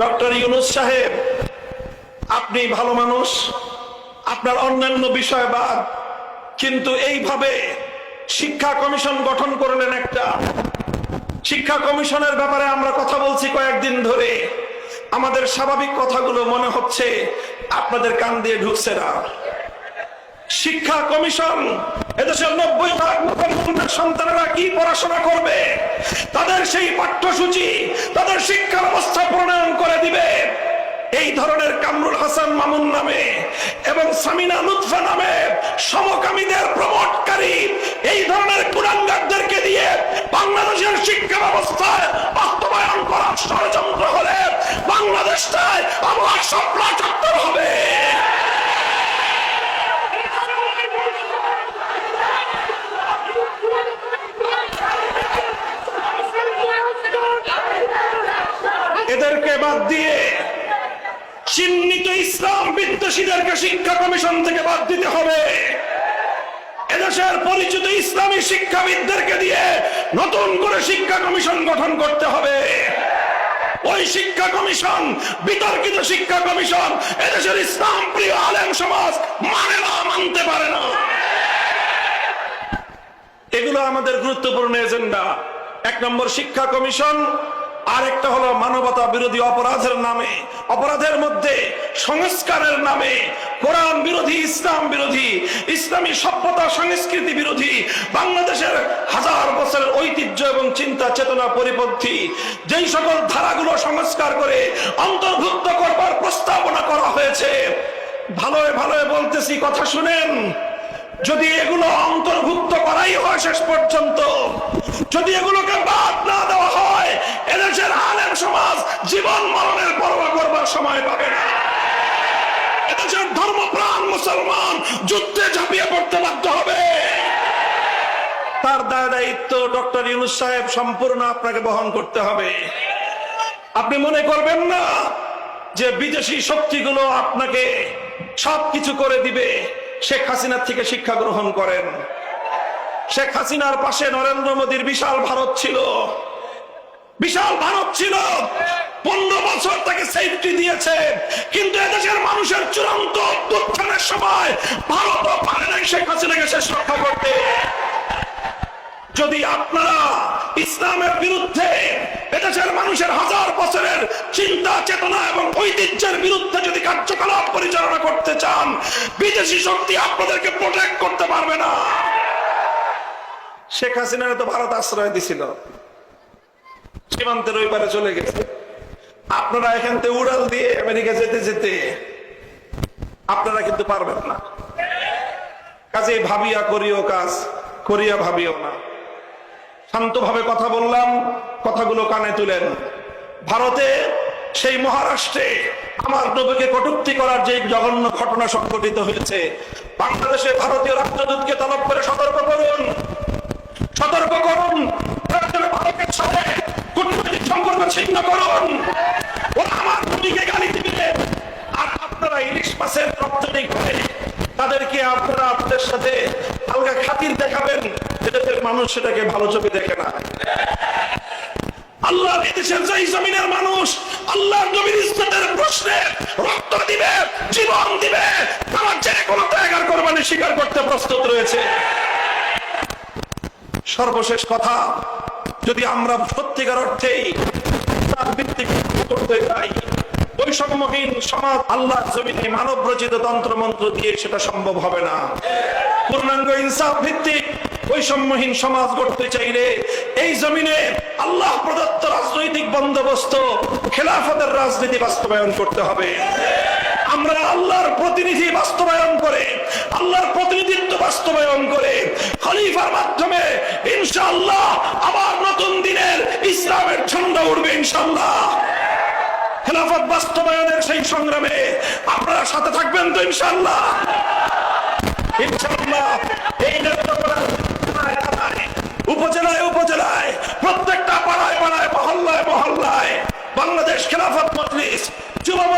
Doctor Yunus সাহেব, আপনি ভালো মানুষ, আপনার অন্যান্য বিষয়বাদ কিন্তু এইভাবে শিক্ষা কমিশন গঠন করলেন একটা। শিক্ষা কমিশনের ব্যাপারে আমরা কথা বলছি কয়েকদিন ধরে। আমাদের স্বাভাবিক কথাগুলো মনে হচ্ছে, আপনাদের কান দিয়ে ঢুকছে না। শিক্ষা কমিশন এদেশের নব্বই সন্তানেরা কি পড়াশোনা করবে? তাদের সেই পাঠ্যসূচি, তাদের শিক্ষা ব্যবস্থা প্রণয়ন করে দিবে এই ধরনের কামরুল হাসান মামুন নামে এবং সামিনা লুৎফা নামে সমকামীদের প্রমোটকারী এই ধরনের কুরাঙ্গারদেরকে দিয়ে বাংলাদেশের শিক্ষা ব্যবস্থায় বাস্তবায়ন করার ষড়যন্ত্র হলে বাংলাদেশটায় আবার স্বপ্ন হবে। এদেরকে বাদ দিয়ে চিহ্নিত ইসলাম বিদ্বেষীদেরকে শিক্ষা কমিশন থেকে বাদ দিতে হবে। এদেশের পরিচিত ইসলামী শিক্ষাবিদদেরকে দিয়ে নতুন করে শিক্ষা কমিশন গঠন করতে হবে। ওই শিক্ষা কমিশন, বিতর্কিত শিক্ষা কমিশন এদেশের ইসলাম প্রিয় আলেম সমাজ মানে না, মানতে পারে না। এগুলো আমাদের গুরুত্বপূর্ণ এজেন্ডা। এক নম্বর শিক্ষা কমিশন আরেকটা হলো মানবতা বিরোধী অপরাধের নামে, অপরাধের মধ্যে সংস্কারের নামে, কোরআন বিরোধী, ইসলাম বিরোধী, ইসলামী সভ্যতা, সংস্কৃতি বিরোধী, বাংলাদেশের হাজার বছরের ঐতিহ্য এবং চিন্তা চেতনা পরিপন্থী, যেই সকল ধারাগুলো সংস্কার করে অন্তর্ভুক্ত করবার প্রস্তাবনা করা হয়েছে। ভালোয় ভালোয় বলতেছি, কথা শুনেন। যদি এগুলো অন্তর্ভুক্ত করাই হয় শেষ পর্যন্ত, যদি এগুলোকে বাদ না দেওয়া এদেশের আলেম সমাজ জীবন মরণের পরোয়া করবার সময় পাবে না। এদেশের ধর্মপ্রাণ মুসলমান যুদ্ধে ঝাঁপিয়ে পড়তে বাধ্য হবে। তার দায় দায়িত্ব ডক্টর ইউনুস সাহেব সম্পূর্ণ আপনাকে বহন করতে হবে। আপনি মনে করবেন না যে বিদেশি শক্তিগুলো আপনাকে সবকিছু করে দিবে, শেখ হাসিনার থেকে শিক্ষা গ্রহণ করেন। শেখ হাসিনার পাশে নরেন্দ্র মোদীর বিশাল ভারত ছিল। বিশাল ভারত ছিল। পনেরো বছর তাকে সেফটি দিয়েছে। কিন্তু এদেশের মানুষের চূড়ান্ত উত্থানের সময় ভারতও পারে নাই শেখ হাসিনাকে শেষ রক্ষা করতে। যদি আপনারা ইসলামের বিরুদ্ধে এদেশের মানুষের হাজার বছরের চিন্তা, চেতনা এবং ঐতিহ্যের বিরুদ্ধে যদি কার্যকলাপ পরিচালনা করতে চান, বিদেশি শক্তি আপনাদেরকে প্রোটেক্ট করতে পারবে না। শেখ হাসিনার তো ভারত আশ্রয় দিছিল। সীমান্তের ওই পারে চলে গেছে। আপনারা এখান থেকে উড়াল দিয়ে আমেরিকা যেতে যেতে আপনারা কিন্তু পারবেন না। কাজে ভাবিয়া করিও কাজ, করিয়া ভাবিও না। শান্তভাবে কথা বললাম, কথাগুলো কানে তুলেন। ভারতে সেই মহারাষ্ট্রে আমার নবীকে কটুক্তি করার যে জঘন্য ঘটনা সংঘটিত হয়েছে, বাংলাদেশে ভারতীয় রাষ্ট্রদূতকে তলব করে সতর্ক করুন সতর্ক করুন। সম্পর্ক ছিন্ন করুন আমার নবীকে গালি দিবে। আর আপনারা ইলিশ মাছের রপ্তানি করে তাদেরকে আপনারা আপনাদের সাথে আলগা খাতির দেখাবেন এদেশের মানুষ সেটাকে ভালো চোখে দেখে না। আল্লাহ এদেশের যেই জমিনের মানুষ আল্লাহ নবীর ইজ্জতের প্রশ্নে রক্ত দিবে, জীবন দিবে, তারা যে কোনো ত্যাগার কোরবানি স্বীকার করতে প্রস্তুত রয়েছে। সর্বশেষ কথা যদি আমরা সত্যিকার ইসলাম ভিত্তিক করতে চাই বৈষম্যহীন সমাজ আল্লাহ জমিনে মানব রচিত তন্ত্রমন্ত্র দিয়ে সেটা সম্ভব হবে না। পূর্ণাঙ্গ ইনসাফ ভিত্তিক বৈষম্যহীন সমাজ গড়তে চাইলে এই জমিনে আল্লাহ প্রদত্ত রাজনৈতিক বন্দোবস্ত, খেলাফতের রাজনীতি বাস্তবায়ন করতে হবে। প্রতিনিধি বাস্তবায়ন করে, আল্লাহর প্রতিনিধিত্ব বাস্তবায়ন করে, খলিফার মাধ্যমে ইনশাআল্লাহ আবার নতুন দিনের ইসলামের ঝন্ডা উঠবে ইনশাআল্লাহ। খেলাফত বাস্তবায়নের সেই সংগ্রামে আপনারা সাথে থাকবেন তো এই উপজেলায় উপজেলায়, প্রত্যেকটা পাড়ায় পাড়ায়, মহল্লায় মহল্লায় বাংলাদেশ খেলাফত মজলিস